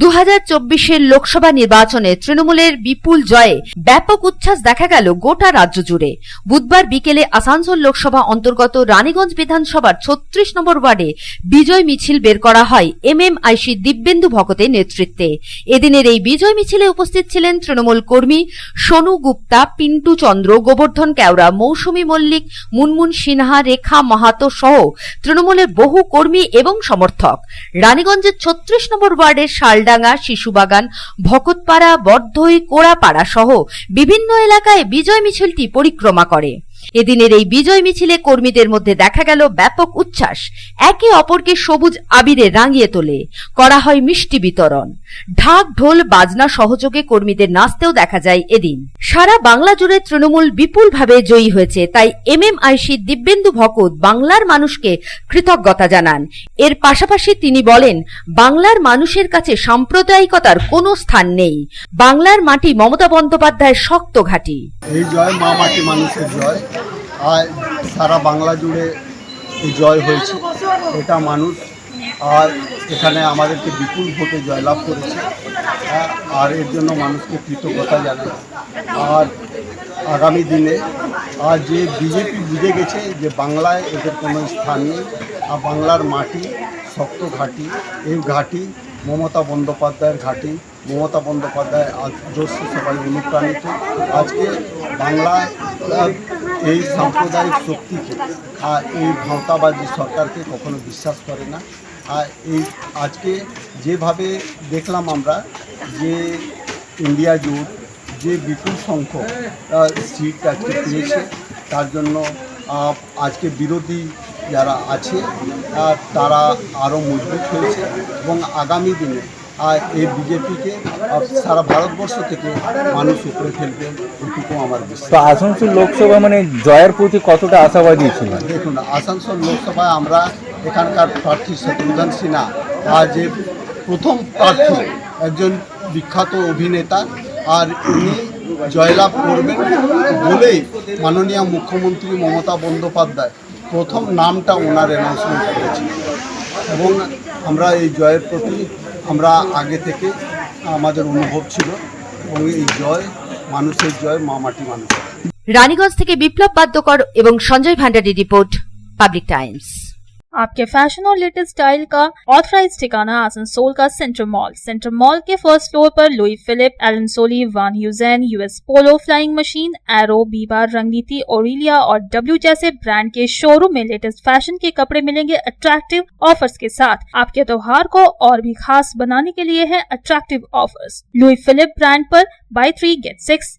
দু হাজার লোকসভা নির্বাচনে তৃণমূলের বিপুল জয়ে ব্যাপক উচ্ছ্বাস দেখা গেল গোটা রাজ্য জুড়ে। বুধবার বিকেলে আসানসোল লোকসভা অন্তর্গত রানীগঞ্জ বিধানসভার ছত্রিশ নম্বর ওয়ার্ডে বিজয় মিছিল বের করা হয় এম এম আইসি দিব্যেন্দু ভকতের নেতৃত্বে। এদিনের এই বিজয় মিছিলে উপস্থিত ছিলেন তৃণমূল কর্মী সোনু গুপ্তা, পিন্টু চন্দ্র, গোবর্ধন কেওড়া, মৌসুমী মল্লিক, মুনমুন সিনহা, রেখা মাহাতো সহ তৃণমূলের বহু কর্মী এবং সমর্থক। রানীগঞ্জের ছত্রিশ নম্বর ওয়ার্ডের শালডাঙ্গা শিশুবাগান ভকতপাড়া বর্ধই কোড়াপাড়া সহ বিভিন্ন এলাকায় বিজয় মিছিলটি পরিক্রমা করে। এদিনের এই বিজয় মিছিলে কর্মীদের মধ্যে দেখা গেল ব্যাপক উচ্ছ্বাস। একে অপরকে সবুজ আবিরে রাঙিয়ে তোলে। করা হয় মিষ্টি বিতরণ। ঢাক, ঢোল, বাজনা সহযোগে কর্মীদের নাচতেও দেখা যায় এদিন। সারা বাংলা জুড়ে তৃণমূল বিপুলভাবে জয়ী হয়েছে, তাই M M IC Dibyendu Bhakat বাংলার মানুষকে কৃতজ্ঞতা জানান। এর পাশাপাশি তিনি বলেন, বাংলার মানুষের কাছে সাম্প্রদায়িকতার কোনো স্থান নেই। বাংলার মাটি মমতা বন্দ্যোপাধ্যায়ের শক্ত ঘাঁটি। এই জয় মা মাটি মানুষের জয়। আর সারা বাংলা জুড়ে জয় হয়েছে। এটা মানুষ আর এখানে আমাদেরকে বিপুল ভোটে জয়লাভ করেছে। হ্যাঁ, আর এর জন্য মানুষকে কৃতজ্ঞতা জানাই। আর আগামী দিনে আর যে বিজেপি বুঝে গেছে যে বাংলায় এদের কোনো স্থান নেই আর বাংলার মাটি শক্ত ঘাঁটি এই ঘাঁটি মমতা বন্দ্যোপাধ্যায়ের ঘাঁটি। মমতা বন্দ্যোপাধ্যায় আদর্শ সবাই অনুপ্রাণিত। আজকে আহ, এই সাম্প্রদায়িক শক্তিকে আর এই ভাঁওতাবাজি সরকারকে কখনো বিশ্বাস করে না। আর এই আজকে যেভাবে দেখলাম আমরা যে ইন্ডিয়া জোট, যে বিপুল সংখ্যক সিট আজকে পেয়েছে, তার জন্য আজকে বিরোধী যারা আছে তারা আরও মজবুত হয়েছে এবং আগামী দিনে আর এই বিজেপিকে সারা ভারতবর্ষ থেকে মানুষ উপরে ফেলবে এটুকু আমার বিশ্বাস। তো আসানসোল লোকসভা মানে জয়ের প্রতি কতটা আশাবাদী ছিলেন দেখুন আসানসোল লোকসভায় আমরা এখানকার প্রার্থী শত্রুঘ্ন সিনহা আর যে প্রথম প্রার্থী একজন বিখ্যাত অভিনেতা আর উনি জয়লাভ করবেন বলেই মাননীয় মুখ্যমন্ত্রী মমতা বন্দ্যোপাধ্যায় প্রথম নামটা ওনার অ্যানাউন্সমেন্ট করেছে এবং আমরা এই জয়ের প্রতি আমরা আগে থেকে আমাদের অনুভব ছিল। এবং এই জয় মানুষের জয়, মা মাটি মানুষের। রানীগঞ্জ থেকে বিপ্লব বাদ্যকর এবং Sanjay Bhandari report, public Times. आपके फ़ैशन और लेटेस्ट स्टाइल का ऑथराइज ठिकाना आसनसोल का सेंटर मॉल सेंटर मॉल के फ़र्स्ट फ्लोर पर Louis Philippe Allen Solly Van Heusen US Polo Flying Machine Arrow बीबार रंगनीति Aurelia और डब्ल्यू जैसे ब्रांड के शोरूम में लेटेस्ट फ़ैशन के कपड़े मिलेंगे अट्रैक्टिव ऑफर्स के साथ. आपके त्योहार को और भी खास बनाने के लिए है attractive offers Louis Philippe brand पर buy three get six